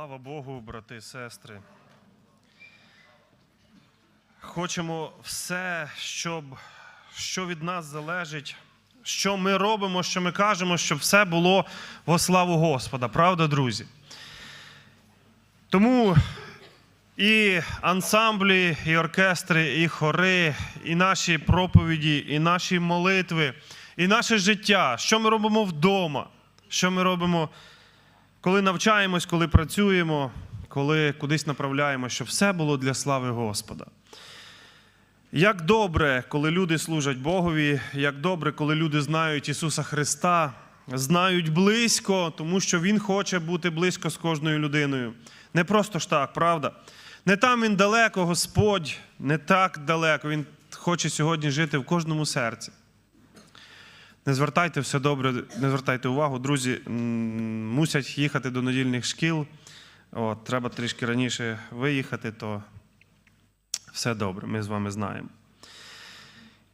Слава Богу, брати і сестри. Хочемо все, щоб, що від нас залежить, що ми робимо, що ми кажемо, щоб все було во славу Господа. Правда, друзі? Тому і ансамблі, і оркестри, і хори, і наші проповіді, і наші молитви, і наше життя, що ми робимо вдома, що ми робимо коли навчаємось, коли працюємо, коли кудись направляємо, щоб все було для слави Господа. Як добре, коли люди служать Богові, як добре, коли люди знають Ісуса Христа, знають близько, тому що Він хоче бути близько з кожною людиною. Не просто ж так, правда? Не там Він далеко, Господь, не так далеко. Він хоче сьогодні жити в кожному серці. Не звертайте все добре, не звертайте увагу. Друзі мусять їхати до недільних шкіл. От, треба трішки раніше виїхати, то все добре, ми з вами знаємо.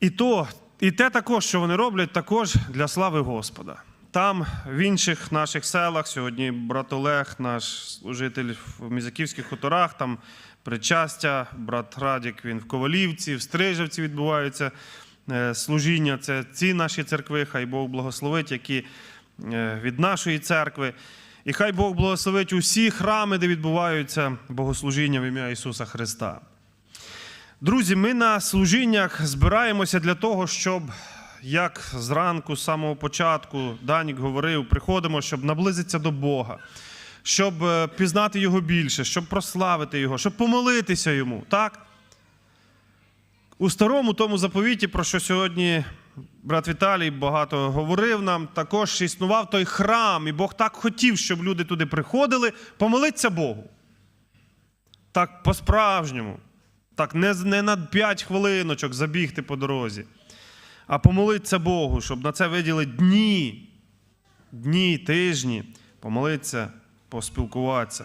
І то, і те також, що вони роблять, також для слави Господа. Там, в інших наших селах, сьогодні брат Олег, наш служитель в Мізаківських хуторах, там причастя, брат Радік, він в Ковалівці, в Стрижавці відбуваються служіння. Це ці наші церкви, хай Бог благословить, які е, від нашої церкви. І хай Бог благословить усі храми, де відбуваються богослужіння в ім'я Ісуса Христа. Друзі, ми на служіннях збираємося для того, щоб, як зранку, з самого початку, Данік говорив, приходимо, щоб наблизитися до Бога, щоб е, пізнати Його більше, щоб прославити Його, щоб помолитися Йому. Так? У старому тому заповіті, про що сьогодні брат Віталій багато говорив нам, також існував той храм, і Бог так хотів, щоб люди туди приходили, помолитися Богу. Так по-справжньому. Так, не, не на 5 хвилиночок забігти по дорозі, а помолитися Богу, щоб на це виділи дні, дні, тижні, помолитися, поспілкуватися.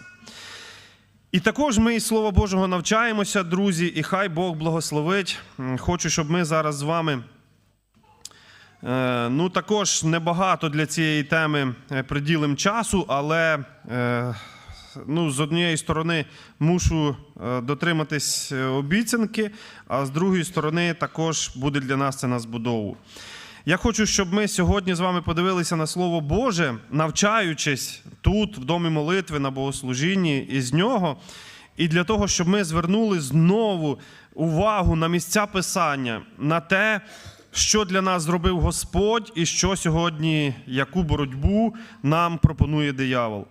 І також ми із Слова Божого навчаємося, друзі, і хай Бог благословить. Хочу, щоб ми зараз з вами. е, Ну, також небагато для цієї теми е, приділимо часу, але е, ну, з однієї сторони мушу дотриматись обіцянки, а з другої сторони також буде для нас це на збудову. Я хочу, щоб ми сьогодні з вами подивилися на Слово Боже, навчаючись тут, в домі молитви, на богослужінні, із нього, і для того, щоб ми звернули знову увагу на місця Писання, на те, що для нас зробив Господь, і що сьогодні, яку боротьбу нам пропонує диявол.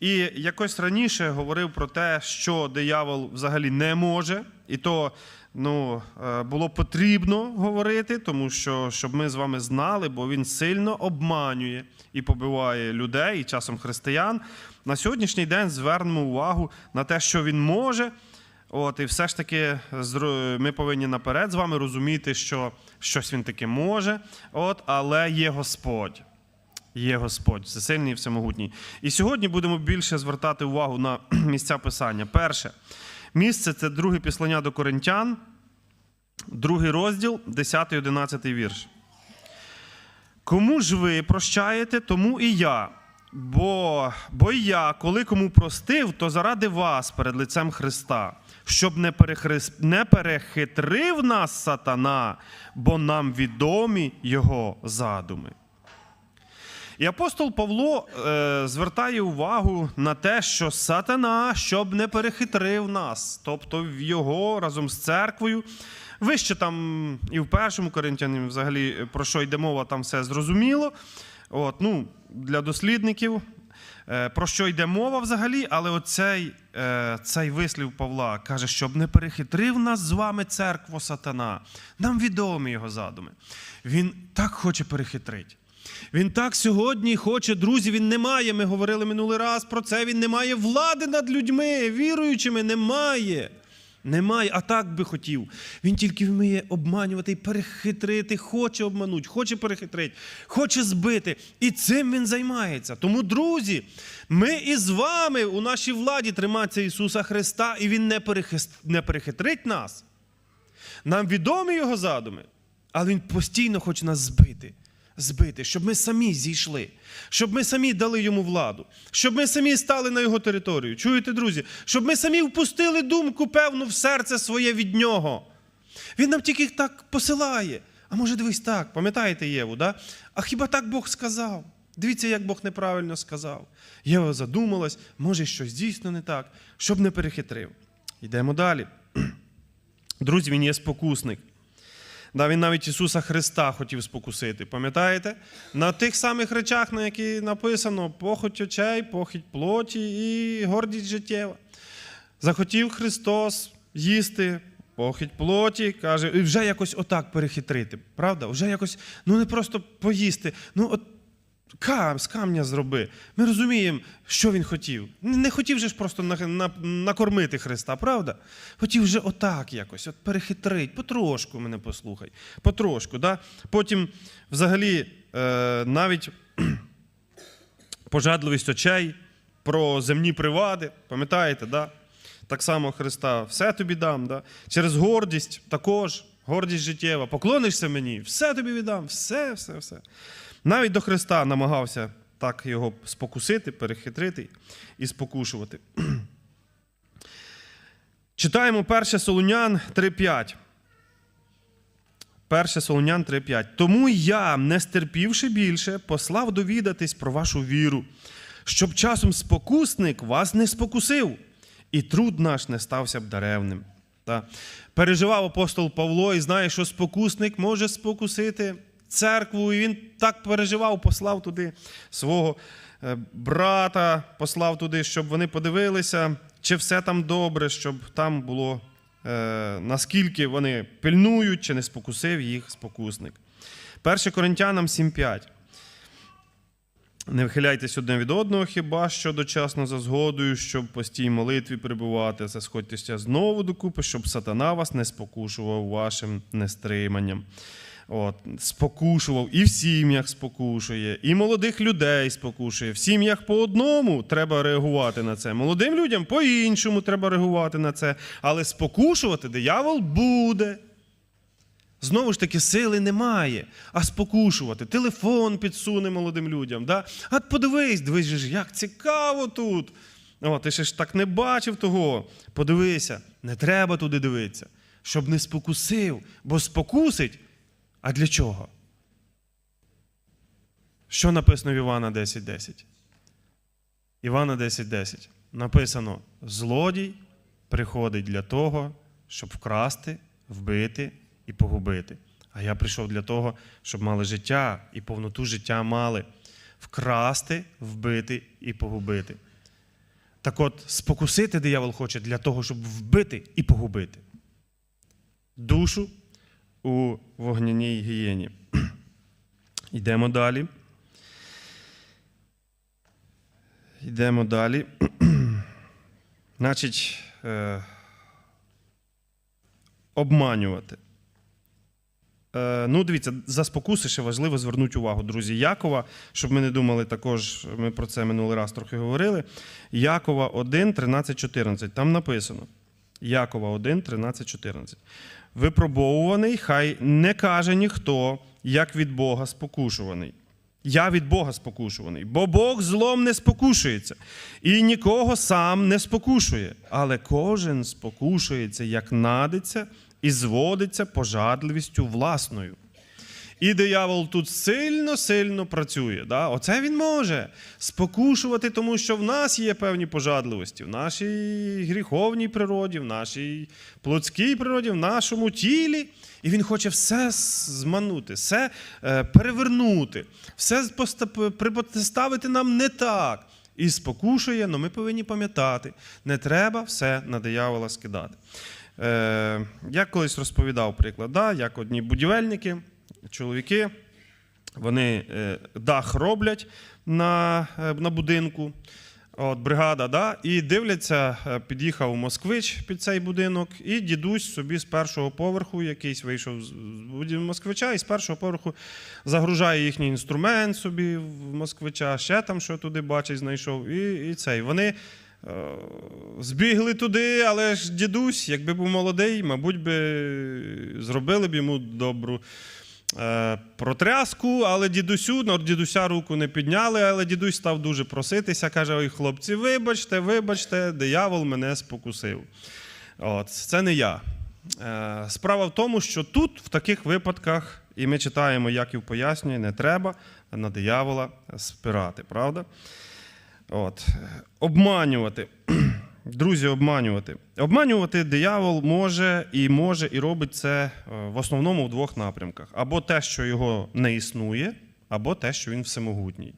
І якось раніше говорив про те, що диявол взагалі не може, і то ну, е, було потрібно говорити, тому що щоб ми з вами знали, бо він сильно обманює і побиває людей, і часом християн. На сьогоднішній день звернемо увагу на те, що він може. От, і все ж таки ми повинні наперед з вами розуміти, що щось він таки може, от, але є Господь. Є Господь, всесильний і всемогутній. І сьогодні будемо більше звертати увагу на місця писання. Перше місце це друге післання до Коринтян, другий розділ, 10-11 вірш. Кому ж ви прощаєте, тому і я. Бо, бо я, коли кому простив, то заради вас перед лицем Христа, щоб не, перехрис... не перехитрив нас сатана, бо нам відомі його задуми. І апостол Павло е, звертає увагу на те, що сатана, щоб не перехитрив нас, тобто його разом з церквою. Вище там і в першому Коринтянам, взагалі, про що йде мова, там все зрозуміло. От, ну, для дослідників, е, про що йде мова взагалі, але оцей е, цей вислів Павла каже, щоб не перехитрив нас з вами церкво сатана. Нам відомі його задуми. Він так хоче перехитрити. Він так сьогодні хоче, друзі, він не має. Ми говорили минулий раз про це. Він не має влади над людьми, віруючими, немає. Немає, а так би хотів. Він тільки вміє обманювати і перехитрити, хоче обманути, хоче перехитрити, хоче збити. І цим він займається. Тому, друзі, ми із вами у нашій владі триматися Ісуса Христа, і Він не, перехис- не перехитрить нас. Нам відомі його задуми, але Він постійно хоче нас збити. Збити, щоб ми самі зійшли, щоб ми самі дали йому владу, щоб ми самі стали на його територію. Чуєте, друзі? Щоб ми самі впустили думку певну в серце своє від нього. Він нам тільки так посилає. А може, дивись так, пам'ятаєте Єву, да? А хіба так Бог сказав? Дивіться, як Бог неправильно сказав. Єва задумалась, може, щось дійсно не так, щоб не перехитрив. Йдемо далі. Друзі, він є спокусник. Да, він навіть Ісуса Христа хотів спокусити. Пам'ятаєте? На тих самих речах, на які написано похоть очей, похоть плоті і гордість життєва. Захотів Христос їсти похідь плоті, каже, і вже якось отак перехитрити. Правда? Вже якось, ну не просто поїсти. Ну, от кам, з камня зроби. Ми розуміємо, що він хотів. Не хотів же ж просто на, на, накормити Христа, правда? Хотів вже отак якось, от перехитрить, потрошку мене послухай. Потрошку. Да? Потім, взагалі, е, навіть пожадливість очей, про земні привади, пам'ятаєте, да? так само Христа, все тобі дам. Да? Через гордість також, гордість життєва. Поклонишся мені, все тобі віддам, все, все, все. Навіть до Христа намагався так його спокусити, перехитрити і спокушувати. Читаємо 1 Солунян 3.5. 1 Солонян 3.5. Тому я, не стерпівши більше, послав довідатись про вашу віру, щоб часом спокусник вас не спокусив, і труд наш не стався б даремним. Та. Переживав апостол Павло і знає, що спокусник може спокусити церкву. І він так переживав, послав туди свого е, брата, послав туди, щоб вони подивилися, чи все там добре, щоб там було е, наскільки вони пильнують, чи не спокусив їх спокусник. 1 Коринтянам 7.5. Не вхиляйтесь одне від одного, хіба що дочасно за згодою, щоб постій молитві перебувати, це сходьтеся знову докупи, щоб сатана вас не спокушував вашим нестриманням. От, спокушував і в сім'ях спокушує, і молодих людей спокушує. В сім'ях по одному треба реагувати на це. Молодим людям по-іншому треба реагувати на це. Але спокушувати диявол буде. Знову ж таки, сили немає, а спокушувати. Телефон підсуне молодим людям. Да? А подивись, дивись, як цікаво тут. О, ти ще ж так не бачив того. Подивися, не треба туди дивитися, щоб не спокусив, бо спокусить. А для чого? Що написано в Івана 10.10? Івана 10.10. Написано: злодій приходить для того, щоб вкрасти, вбити і погубити. А я прийшов для того, щоб мали життя і повноту життя мали вкрасти, вбити і погубити. Так от, спокусити диявол хоче для того, щоб вбити і погубити. Душу у вогняній гієні. Йдемо далі. Йдемо далі. Значить, е, обманювати. Е, ну, дивіться, за спокуси ще важливо звернути увагу, друзі. Якова, щоб ми не думали, також ми про це минулий раз трохи говорили. Якова 1, 13, 14. Там написано. Якова 1, 13, 14. Випробовуваний, хай не каже ніхто, як від Бога спокушуваний. Я від Бога спокушуваний, бо Бог злом не спокушується і нікого сам не спокушує, але кожен спокушується, як надиться, і зводиться пожадливістю власною. І диявол тут сильно-сильно працює. Да? Оце він може спокушувати, тому що в нас є певні пожадливості, в нашій гріховній природі, в нашій плотській природі, в нашому тілі. І він хоче все зманути, все е, перевернути, все протиставити нам не так. І спокушує, але ми повинні пам'ятати, не треба все на диявола скидати. Е, я колись розповідав приклад, да, як одні будівельники, чоловіки, вони е, дах роблять на, е, на будинку. От, бригада, да, і дивляться, е, під'їхав москвич під цей будинок, і дідусь собі з першого поверху, якийсь вийшов з москвича, і з першого поверху загружає їхній інструмент собі в москвича, ще там що туди бачить, знайшов. І, і цей. Вони е, збігли туди, але ж дідусь, якби був молодий, мабуть, би зробили б йому добру про тряску, але дідусю, на дідуся руку не підняли, але дідусь став дуже проситися. Каже: Ой, хлопці, вибачте, вибачте, диявол мене спокусив. От, це не я. Е, Справа в тому, що тут, в таких випадках, і ми читаємо, Яків пояснює, не треба на диявола спирати, правда? От. Обманювати. Друзі, обманювати. Обманювати диявол може і може, і робить це е, в основному в двох напрямках: або те, що його не існує, або те, що він всемогутній.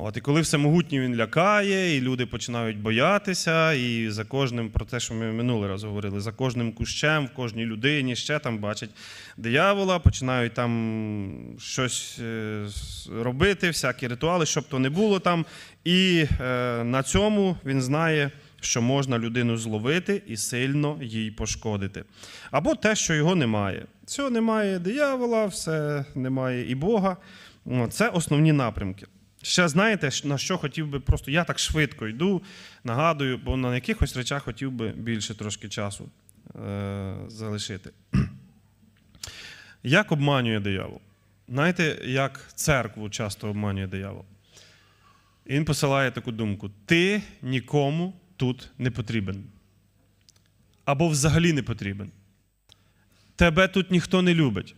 От, і коли всемогутній він лякає, і люди починають боятися, і за кожним, про те, що ми минулий раз говорили, за кожним кущем, в кожній людині ще там бачать диявола, починають там щось е, робити, всякі ритуали, щоб то не було там. І е, на цьому він знає, що можна людину зловити і сильно їй пошкодити. Або те, що його немає. Цього немає диявола, все немає і Бога. Це основні напрямки. Ще знаєте, на що хотів би просто я так швидко йду, нагадую, бо на якихось речах хотів би більше трошки часу е- залишити. Як обманює диявол? Знаєте, як церкву часто обманює диявол? Він посилає таку думку: ти нікому тут не потрібен. Або взагалі не потрібен. Тебе тут ніхто не любить.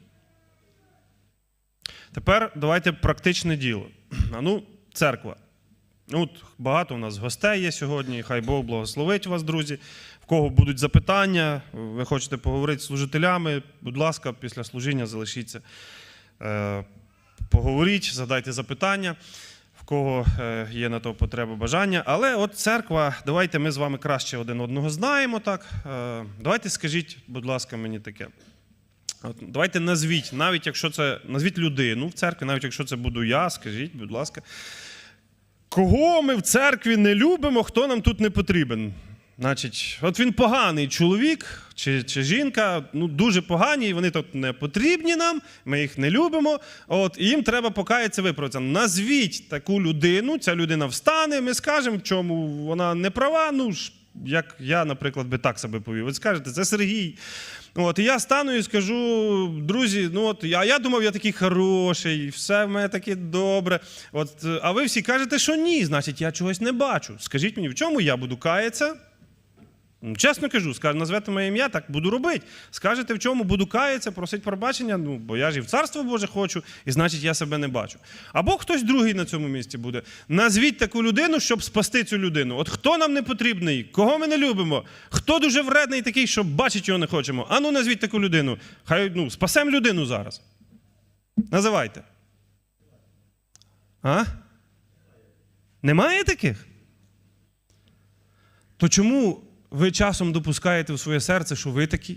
Тепер давайте практичне діло. А ну, церква. Ну, От багато у нас гостей є сьогодні. Хай Бог благословить вас, друзі. В кого будуть запитання, ви хочете поговорити з служителями, будь ласка, після служіння залишіться. Е, Поговоріть, задайте запитання, в кого е, є на то потреба бажання. Але от церква, давайте ми з вами краще один одного знаємо. так. Е, Давайте скажіть, будь ласка, мені таке. От, давайте назвіть, навіть якщо це назвіть людину в церкві, навіть якщо це буду я, скажіть, будь ласка, кого ми в церкві не любимо, хто нам тут не потрібен? Значить, от він поганий чоловік чи, чи жінка, ну дуже погані, і вони тут не потрібні нам, ми їх не любимо. От, і їм треба покаятися виправитися. Назвіть таку людину, ця людина встане, ми скажемо, в чому вона не права. Ну ж, як я, наприклад, би так себе повів. Ви скажете, це Сергій. От, і я стану і скажу, друзі, ну от я, я думав, я такий хороший, все в мене таке добре. От, а ви всі кажете, що ні, значить, я чогось не бачу. Скажіть мені, в чому я буду каятися? Чесно кажу, назвете моє ім'я, так буду робити. Скажете, в чому буду каятися, просить пробачення, ну, бо я ж і в царство Боже хочу, і значить я себе не бачу. Або хтось другий на цьому місці буде. Назвіть таку людину, щоб спасти цю людину. От хто нам не потрібний, кого ми не любимо, хто дуже вредний такий, що бачить його не хочемо. Ану, назвіть таку людину. Хай ну, спасемо людину зараз. Називайте. А? Немає таких? То чому ви часом допускаєте в своє серце, що ви такі?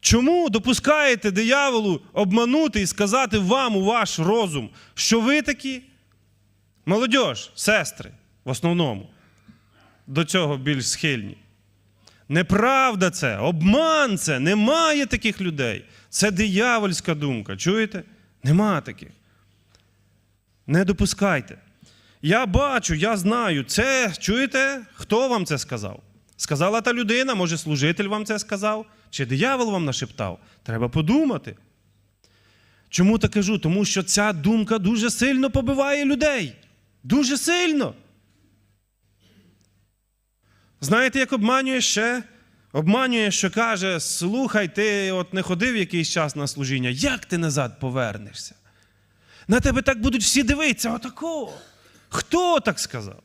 Чому допускаєте дияволу обманути і сказати вам у ваш розум, що ви такі? Молодьож, сестри, в основному, до цього більш схильні. Неправда це, обман це, немає таких людей. Це диявольська думка. Чуєте? Нема таких. Не допускайте. Я бачу, я знаю. Це чуєте? Хто вам це сказав? Сказала та людина, може, служитель вам це сказав? Чи диявол вам нашептав? Треба подумати. Чому так кажу? Тому що ця думка дуже сильно побиває людей. Дуже сильно. Знаєте, як обманює ще? Обманює, що каже: слухай, ти от не ходив якийсь час на служіння, як ти назад повернешся? На тебе так будуть всі дивитися, отако. Хто так сказав?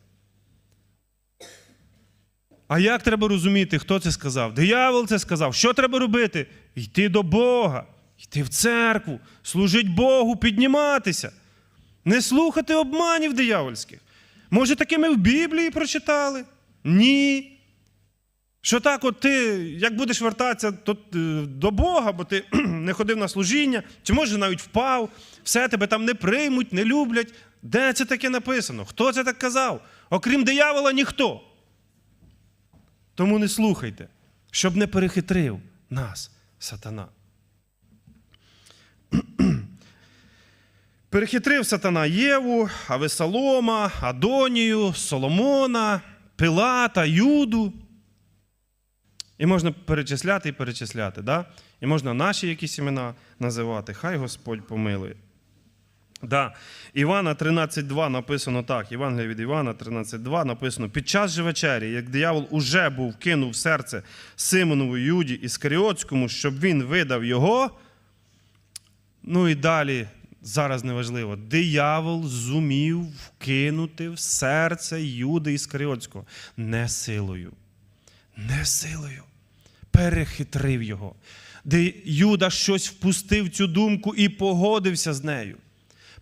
А як треба розуміти, хто це сказав? Диявол це сказав. Що треба робити? Йти до Бога, йти в церкву, служити Богу, підніматися. Не слухати обманів диявольських. Може, таки ми в Біблії прочитали? Ні. Що так, от ти, як будеш вертатися то, е, до Бога, бо ти не ходив на служіння, чи може навіть впав, все тебе там не приймуть, не люблять. Де це таке написано? Хто це так казав? Окрім диявола, ніхто. Тому не слухайте, щоб не перехитрив нас, сатана. Перехитрив сатана Єву, Авесалома, Адонію, Соломона, Пилата, Юду. І можна перечисляти і перечисляти. Да? І можна наші якісь імена називати. Хай Господь помилує. Да. Івана 13.2 написано так. Євангелія від Івана 13.2 написано: під час же вечері, як диявол уже був кинув серце Симонову Юді Іскаріотському, щоб він видав його. Ну і далі, зараз неважливо, диявол зумів вкинути в серце Юди Іскаріотського не силою. Не силою. Перехитрив його. Де Юда щось впустив цю думку і погодився з нею.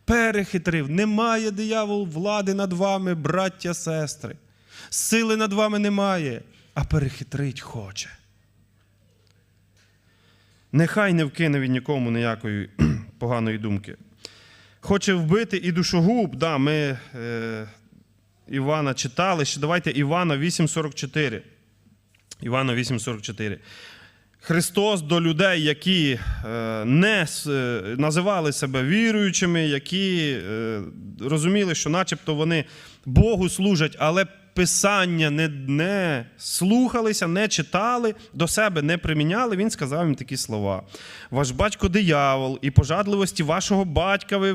Перехитрив. Немає диявол влади над вами, браття, сестри. Сили над вами немає, а перехитрить хоче. Нехай не вкине він нікому ніякої поганої думки. Хоче вбити і душогуб. Да, ми е, Івана читали. Ще давайте Івана 8,44. Івана 8,44. Христос до людей, які е, не е, називали себе віруючими, які е, розуміли, що начебто вони Богу служать, але Писання не, не слухалися, не читали, до себе не приміняли, він сказав їм такі слова: Ваш батько диявол, і пожадливості вашого батька ви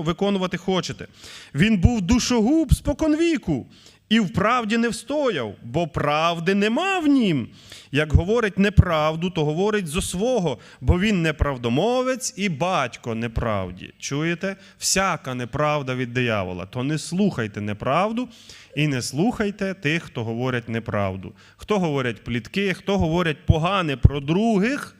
виконувати хочете. Він був душогуб споконвіку. І в правді не встояв, бо правди нема в нім. Як говорить неправду, то говорить зо свого, бо він неправдомовець і батько неправді. Чуєте? Всяка неправда від диявола. То не слухайте неправду і не слухайте тих, хто говорять неправду. Хто говорять плітки, хто говорять погане про других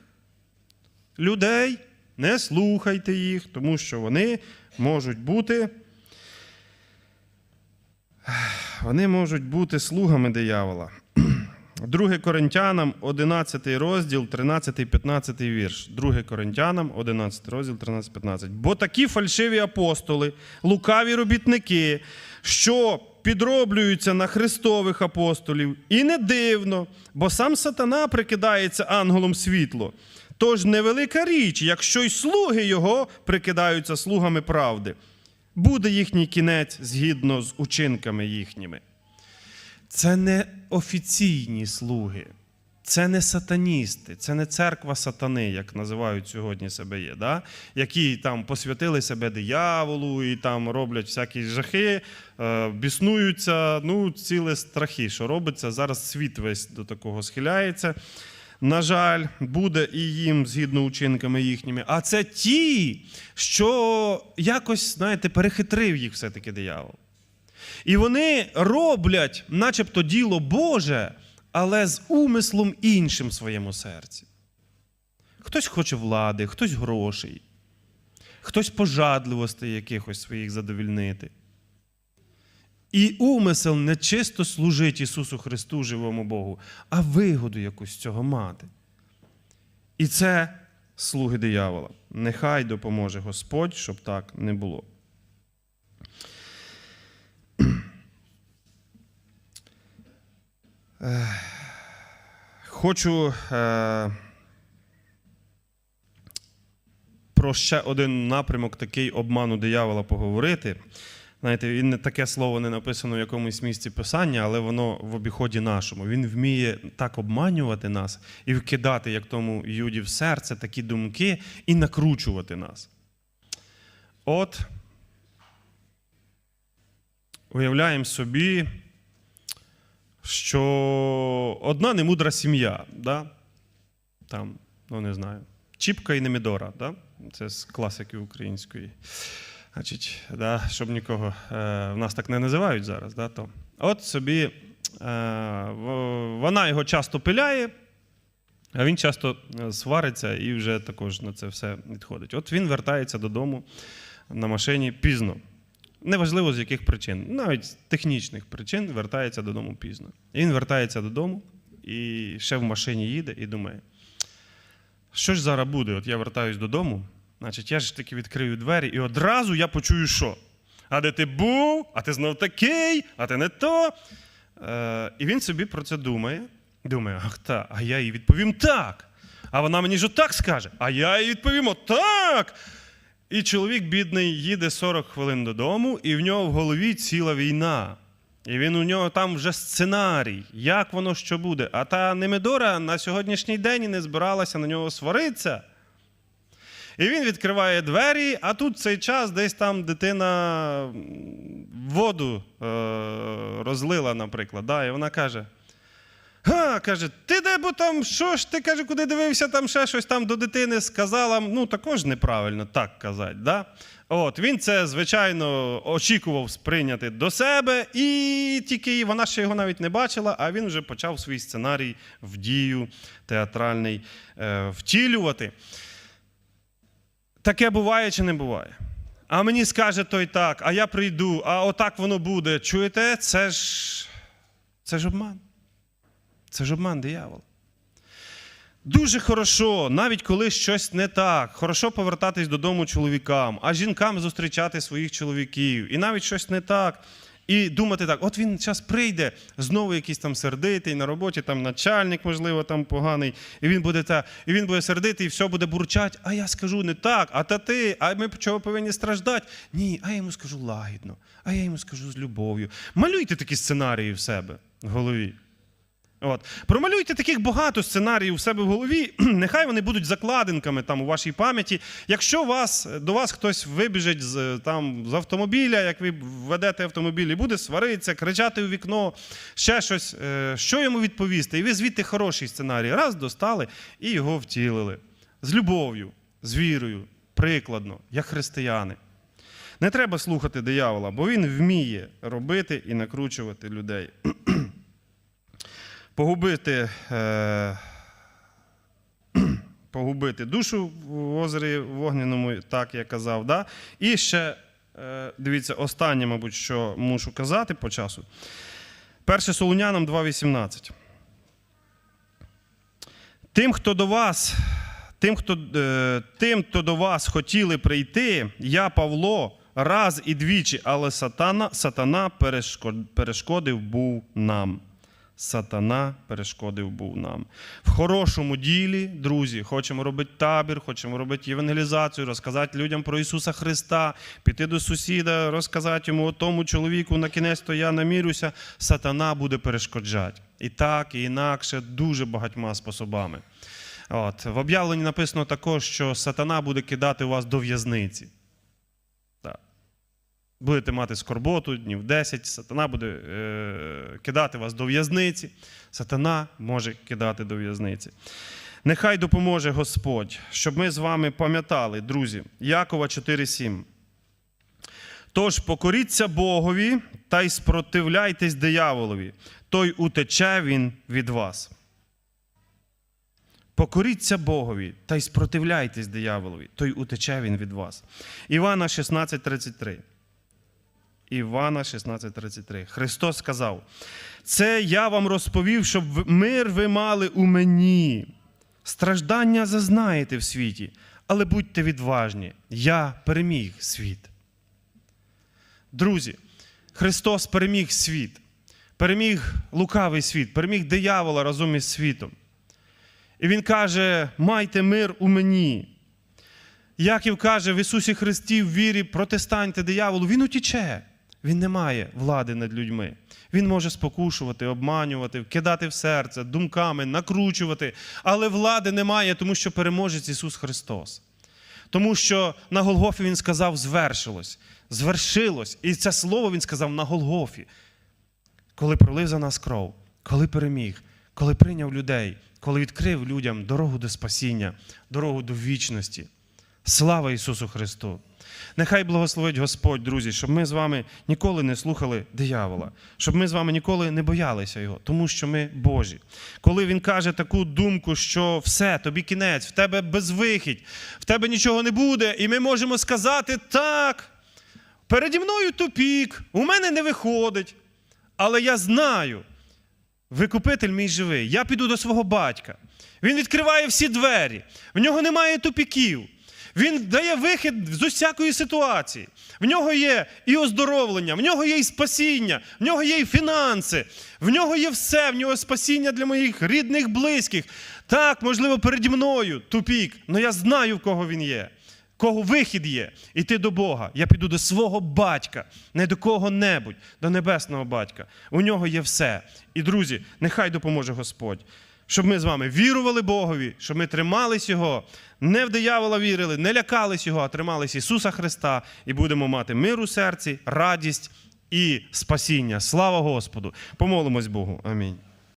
людей, не слухайте їх, тому що вони можуть бути. Вони можуть бути слугами диявола. 2 Коринтянам, 11 розділ, 13-15 вірш. 2 Коринтянам, 11 розділ, 13-15. Бо такі фальшиві апостоли, лукаві робітники, що підроблюються на Христових апостолів, і не дивно, бо сам сатана прикидається ангелом світло. Тож невелика річ, якщо й слуги його прикидаються слугами правди, буде їхній кінець згідно з учинками їхніми. Це не офіційні слуги, це не сатаністи, це не церква сатани, як називають сьогодні себе є, да? які там посвятили себе дияволу і там роблять всякі жахи, е, біснуються, ну, ціле страхи, що робиться. Зараз світ весь до такого схиляється. На жаль, буде і їм згідно учинками їхніми. А це ті, що якось, знаєте, перехитрив їх все-таки диявол. І вони роблять, начебто, діло Боже, але з умислом іншим в своєму серці. Хтось хоче влади, хтось грошей, хтось пожадливостей якихось своїх задовільнити. І умисел не чисто служить Ісусу Христу, живому Богу, а вигоду якусь цього мати. І це слуги диявола. Нехай допоможе Господь, щоб так не було. Хочу е, про ще один напрямок такий обману диявола поговорити. Знаєте, він не таке слово не написано в якомусь місці писання, але воно в обіході нашому. Він вміє так обманювати нас і вкидати, як тому юді, в серце такі думки і накручувати нас. От уявляємо собі, що одна немудра сім'я, да? там, ну не знаю, Чіпка і Немідора, да? це з класики української. Значить, да, щоб нікого е, в нас так не називають зараз, да, то. От собі е, вона його часто пиляє, а він часто е, свариться і вже також на це все відходить. От він вертається додому на машині пізно. Неважливо з яких причин, навіть з технічних причин вертається додому пізно. Він вертається додому і ще в машині їде і думає, що ж зараз буде? От я вертаюсь додому, значить, я ж таки відкрию двері, і одразу я почую, що? А де ти був? А ти знов такий, а ти не то. Е, і він собі про це думає. Думає, ах та, а я їй відповім так. А вона мені ж отак скаже, а я їй відповім отак. І чоловік бідний їде 40 хвилин додому, і в нього в голові ціла війна. І він у нього там вже сценарій, як воно що буде. А та Немедора на сьогоднішній день і не збиралася на нього сваритися. І він відкриває двері, а тут цей час десь там дитина воду е- розлила, наприклад. Да, і вона каже: Га, каже, ти де, бо там, що ж ти каже, куди дивився, там ще щось там до дитини сказала. Ну, також неправильно так казати. Да? От, він це, звичайно, очікував сприйняти до себе, і тільки вона ще його навіть не бачила, а він вже почав свій сценарій в дію театральний е, втілювати. Таке буває чи не буває? А мені скаже той так, а я прийду, а отак воно буде. Чуєте? Це ж, це ж обман. Це ж обман диявола. Дуже хорошо, навіть коли щось не так, хорошо повертатись додому чоловікам, а жінкам зустрічати своїх чоловіків. І навіть щось не так. І думати так, от він зараз прийде, знову якийсь там сердитий на роботі, там начальник, можливо, там поганий, і він буде та, і він буде сердитий, і все буде бурчать. А я скажу не так, а та ти, а ми чого повинні страждати? Ні, а я йому скажу лагідно, а я йому скажу з любов'ю. Малюйте такі сценарії в себе в голові. От. Промалюйте таких багато сценаріїв у себе в голові, нехай вони будуть закладинками там у вашій пам'яті. Якщо вас, до вас хтось вибіжить з, там, з автомобіля, як ви ведете автомобіль, і буде сваритися, кричати у вікно, ще щось, е, що йому відповісти? І ви звідти хороший сценарій. Раз достали і його втілили. З любов'ю, з вірою, прикладно, як християни. Не треба слухати диявола, бо він вміє робити і накручувати людей погубити, е, погубити душу в озері вогняному, так я казав. Да? І ще, е, дивіться, останнє, мабуть, що мушу казати по часу. Перше Солунянам 2.18. Тим, хто до вас, тим, хто, е, тим, хто до вас хотіли прийти, я, Павло, раз і двічі, але сатана, сатана перешкодив був нам. Сатана перешкодив був нам. В хорошому ділі, друзі, хочемо робити табір, хочемо робити євангелізацію, розказати людям про Ісуса Христа, піти до сусіда, розказати йому о тому чоловіку, на кінець то я намірюся, сатана буде перешкоджати. І так, і інакше, дуже багатьма способами. От. В об'явленні написано також, що сатана буде кидати вас до в'язниці. Будете мати скорботу днів 10, сатана буде е, кидати вас до в'язниці. Сатана може кидати до в'язниці. Нехай допоможе Господь, щоб ми з вами пам'ятали, друзі, Якова 4,7. Тож покоріться Богові та й спротивляйтесь дияволові, той утече він від вас. Покоріться Богові та й спротивляйтесь дияволові, той утече він від вас. Івана 16,33. Івана 16:33. Христос сказав: Це я вам розповів, щоб мир ви мали у мені. Страждання зазнаєте в світі, але будьте відважні. Я переміг світ. Друзі, Христос переміг світ, переміг лукавий світ, переміг диявола разом із світом. І Він каже: майте мир у мені. Яків каже в Ісусі Христі в вірі протистаньте дияволу, він утіче. Він не має влади над людьми. Він може спокушувати, обманювати, вкидати в серце, думками, накручувати, але влади немає, тому що переможець Ісус Христос. Тому що на Голгофі Він сказав звершилось, звершилось. І це слово Він сказав на Голгофі, коли пролив за нас кров, коли переміг, коли прийняв людей, коли відкрив людям дорогу до спасіння, дорогу до вічності. Слава Ісусу Христу! Нехай благословить Господь, друзі, щоб ми з вами ніколи не слухали диявола, щоб ми з вами ніколи не боялися його, тому що ми Божі. Коли він каже таку думку, що все, тобі кінець, в тебе безвихідь, в тебе нічого не буде, і ми можемо сказати так. Переді мною тупік, у мене не виходить. Але я знаю, викупитель мій живий. Я піду до свого батька. Він відкриває всі двері, в нього немає тупіків. Він дає вихід з усякої ситуації. В нього є і оздоровлення, в нього є і спасіння, в нього є і фінанси, в нього є все, в нього спасіння для моїх рідних, близьких. Так, можливо, переді мною тупік, але я знаю, в кого він є. кого вихід є, іти до Бога. Я піду до свого батька, не до кого-небудь, до небесного батька. У нього є все. І, друзі, нехай допоможе Господь. Щоб ми з вами вірували Богові, щоб ми тримались Його, не в диявола вірили, не лякались Його, а тримались Ісуса Христа і будемо мати мир у серці, радість і спасіння. Слава Господу! Помолимось Богу. Амінь.